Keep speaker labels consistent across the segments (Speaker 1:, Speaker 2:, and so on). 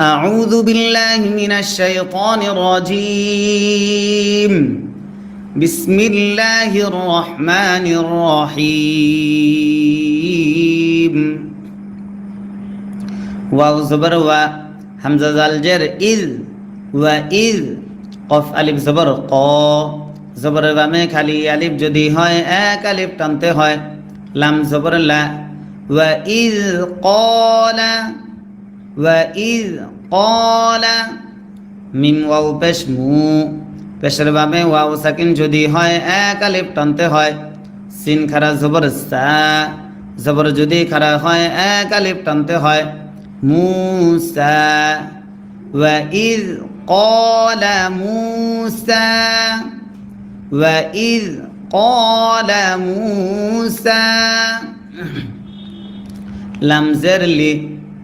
Speaker 1: أعوذ بالله من الشيطان الرجيم بسم الله الرحمن الرحيم wow জবর ওয়া হামজা জাল জের ইজ ওয়া ইজ কফ আলিফ জবর ক জবর বামে খালি আলিফ যদি হয় এক আলিফ টানতে হয় লাম জবর লা ওয়া ইজ কলা ওয়া ইজ কলা মিম ওয়াও পেশ মু পেশের বামে ওয়াও সাকিন যদি হয় এক আলিফ টানতে হয় সিন খারা জবর সা জবর যদি খারা হয় এক আলিফ টানতে হয় موسى وإذ قال موسى وإذ قال موسى لم زر لي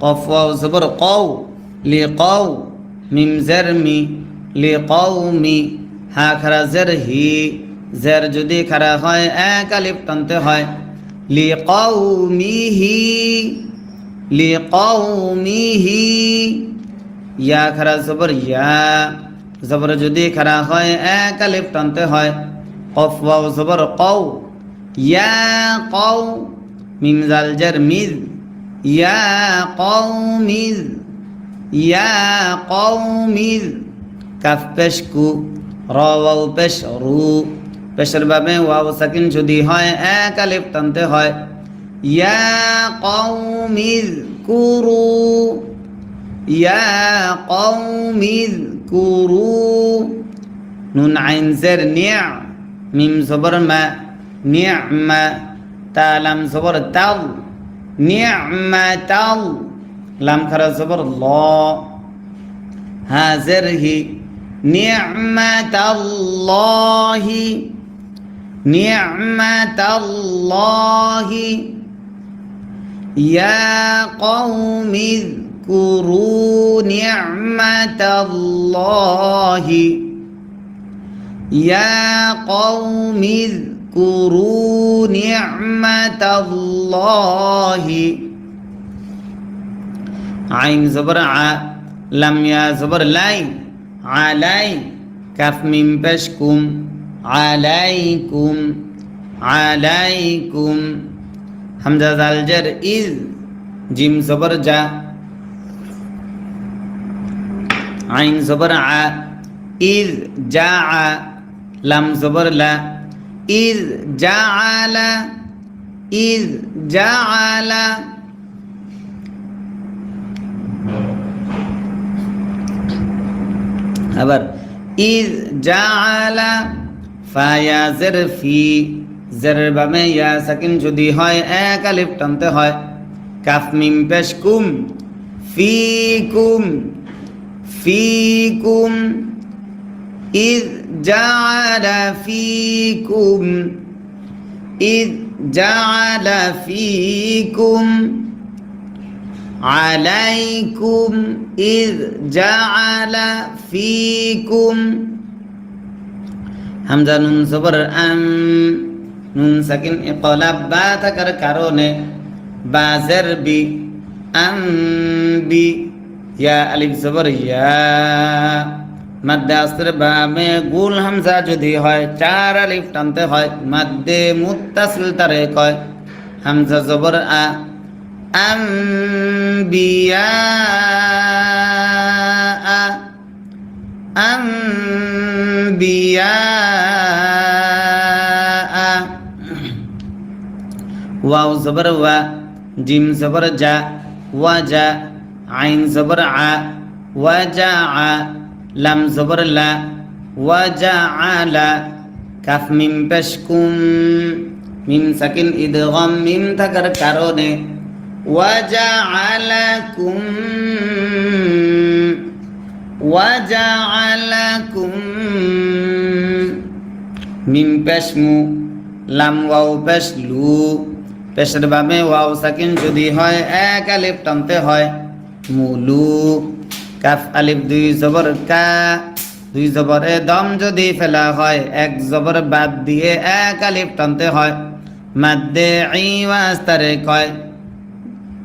Speaker 1: কফ ওয়াও জবর কও, লি কও, মিম জের মি, লি কও মি, হা খারা জের হি, জের যদি খারা হয় এক আলিফ টানতে হয়। লি কও মি হি, লি কও মি হি, ইয়া খারা জবর ইয়া, জবর যদি খারা হয় এক আলিফ হয়। কফ ওয়াও কও, ইয়া কও, মিম জাল জের ইয়া কৌমিজ ইয়া কৌমিজ কাফ পেশ কু র ওয়াও পেশ রু পেশের বাবে ওয়াও সাকিন যদি হয় এক আলিফ টানতে হয় يا قوم اذكروا يا قوم اذكروا نون عين زر نع ميم زبر ما نعمة تالم زبر تل نعمة নিয়ামাতাল زبر الله. জবর ল الله. নিয়ামাতাল্লাহি الله. يا قوم اذكروا نعمة الله. يا قوم اذكروا واذكروا نعمة الله عين زبر ع لم يا زبر لاي علي كف من بشكم عليكم عليكم همزة زالجر إذ جيم زبر جا عين زبر ع إذ جاع لم زبر لا ইজ জা আলা ইজ জা আলা আবার ইজ জা আলা ফায়া জের ফি জেরের বামে ইয়া সাকিন যদি হয় এক আলিফ টানতে হয়। কাফ মিম পেশ কুম। ফি কুম ফি কুম ইদ জাআলা ফিকুম ইদ জাআলা ফিকুম আলাইকুম ইদ জাআলা ফিকুম হামজা নুন সবর আম নুন সাকিন ইকলাব বা থাকার কারণে বাজের বি আম বি ইয়া আলিফ সবর ইয়া মাদ্দে আসর বামে গুল হামজা যদি হয়, চার আলিফ টানতে হয়, মাদ্দে মুত্তাসিল তারে কয় হামজা জবর আ আম বিয়া আম বিয়া ওয়াও জবর ওয়া, জিম জবর জা, ওয়া জা, আইন জবর আ, ওয়া জা আ। লাম জবর লা, ওয়া আলা কাফ মিম পেশকুম মিম সাকিন ইদগাম মিম থাকার কারণে, ওয়া জা আলাকুম ওয়া জা আলাকুম মিম পেশমু লাম ওয়াও পেশ লু, পেশের বামে ওয়াও সাকিন যদি হয়, এক আলিফ টানতে হয় মুলু কাফ আলিফ, দুই জবর কা। দুই জবরে দম যদি ফেলা হয়, এক জবর বাদ দিয়ে এক আলিফ টানতে হয়। মাদ্দে ইস্তারে কয়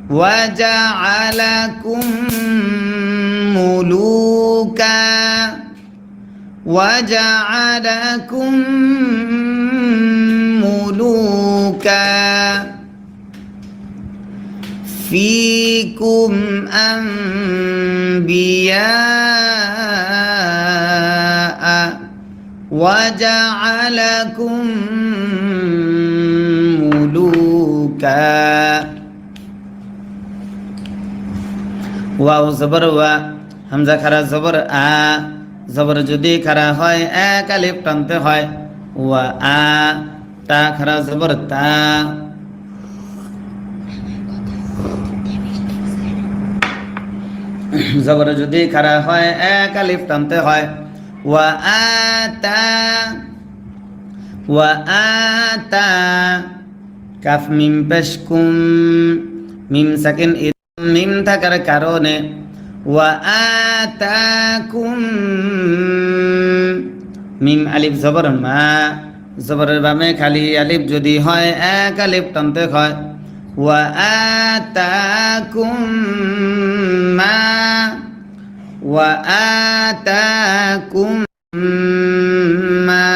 Speaker 1: ওয়াজা আলাকুম মুলুকা। ওয়াজা আলাকুম মুলুকা। فيكم أنبياء وجعلكم ملوكا ওয়াও জবর ওয়া হামজা খারা জবর আ জবর যদি খারা হয় এক আলিফ টানতে হয় ওয়া আ তা খারা জবর তা জবর যদি খারা হয়, এক আলিফ টানতে হয়। ওয়া আ তা ওয়া আ তা কাফ মিম পেশ কুম মিম সাকিন মিম থাকার কারণে। ওয়া আতাকুম, মিম আলিফ জবর মা, জবরের বামে খালি আলিফ যদি হয়, এক আলিফ টানতে হয়। মা ওয়া আতাকুম মা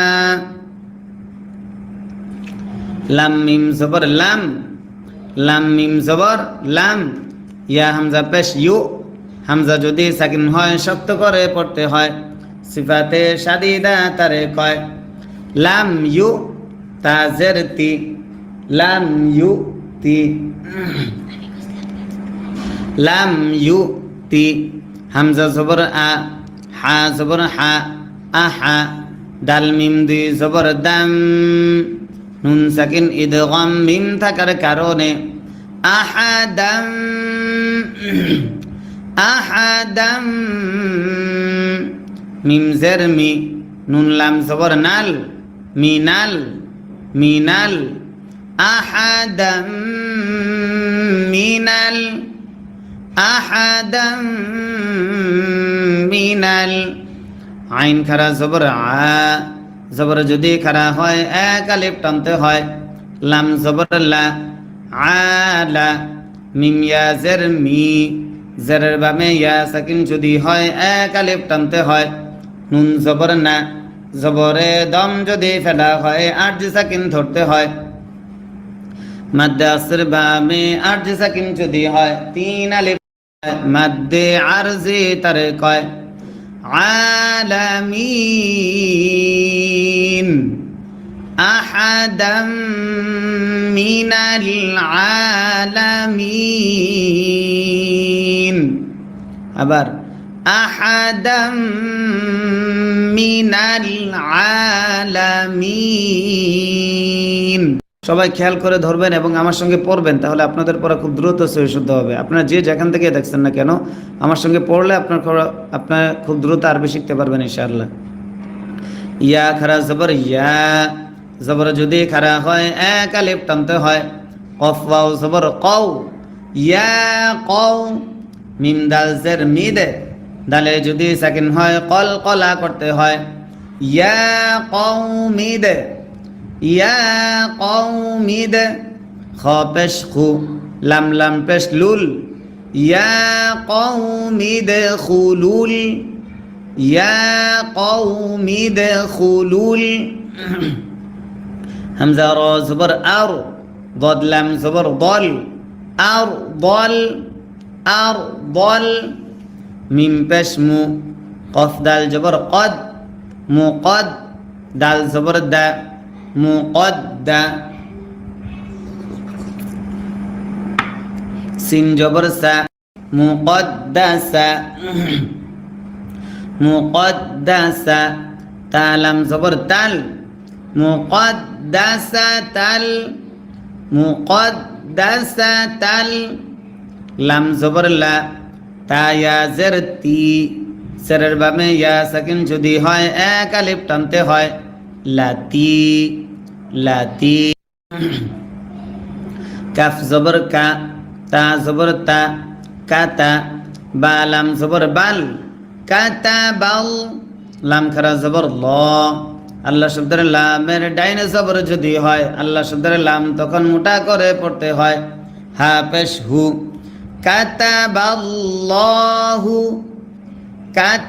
Speaker 1: লাম মিম জবর লাম লাম মিম জবর লাম ইয়া হামজা পেশ ইউ হামজা যদি সাকিন হয় শক্ত করে পড়তে হয়। সিফাতে সাদিদা তারে কয় লাম ইউ তাজের তি লাম ইউ তি লাম ইউ তি হামজা জবর আ, হা জবর হা আহা ডাল মিম দুই জবর দাম। নুন সাকিন ইদগম মিম থাকার কারণে আহাদাম আহাদাম মিম জের মি, নুন লাম জবর নাল মিনাল মিনাল আহাদাম মিনাল আহাদাম মিনাল। আইন খারা জবর আ, জবর যদি খারা হয়, এক আলিফ টানতে হয়। লাম জবর লা আলা মিম ইয়া জের মি, জেরের বামে ইয়া সাকিন যদি হয়, এক আলিফ টানতে হয়। নুন জবর না, জবরে দম যদি ফেলা হয়, আট সাকিন ধরতে হয়। مد اصر باب ارج سکن چدی ہے تین الف مد ارز ترقے عالمین احدا من العالمین ابر احدا من العالمين সবাই খেয়াল করে ধরবেন এবং আমার সঙ্গে পড়বেন, তাহলে আপনাদের পড়া খুব দ্রুত সহি শুদ্ধ হবে। আপনারা যে যেখান থেকে দেখছেন না কেন, আমার সঙ্গে পড়লে আপনার আপনার খুব দ্রুত আরবি শিখতে পারবেন ইনশাআল্লাহ। ইয়া খারা জবর, ইয়া জবর যদি খারা হয়, এক আলিফ টানতে হয়। কফ, ওয়াও, জবর, কও। ইয়া কও, মিম দাল জের মিদে। দালে যদি সাকিন হয়, কল কলা করতে হয়। ইয়া কও মিদে। ইয়া কৌমিদ খ পেশ খু লাম লাম পেশ লুল ইয়া কৌমিদ খুলুল ইয়া কৌমিদ খুলুল হামজা র জবর আর ضاد لام زبر ضل আর ضل আর ضل মিম পেশ মু কফ দাল জবর قد মুকদ দাল জবর দা মুকদ্দা। সিন জবর সা মুকদ্দাসা মুকদ্দাসা তালাম জবর তাল। মুকদ্দাসা তাল মুকদ্দাসা তাল। লাম জবর লা, তা ইয়া জের তি সেরের বামে ইয়া সাকিন যদি হয়, এক আলিফ টানতে হয়। লাতি লাতি কাফ জবর কা তা জবর তা কাতা বা লাম জবর বাল কাতা বাল লাম খারা জবর ল আল্লাহ শব্দের লামের ডাইনে জবর যদি হয়, আল্লাহ শব্দের লাম তখন মোটা করে পড়তে হয়। হা পেশ হু। কাতাবাল্লাহু। কাতা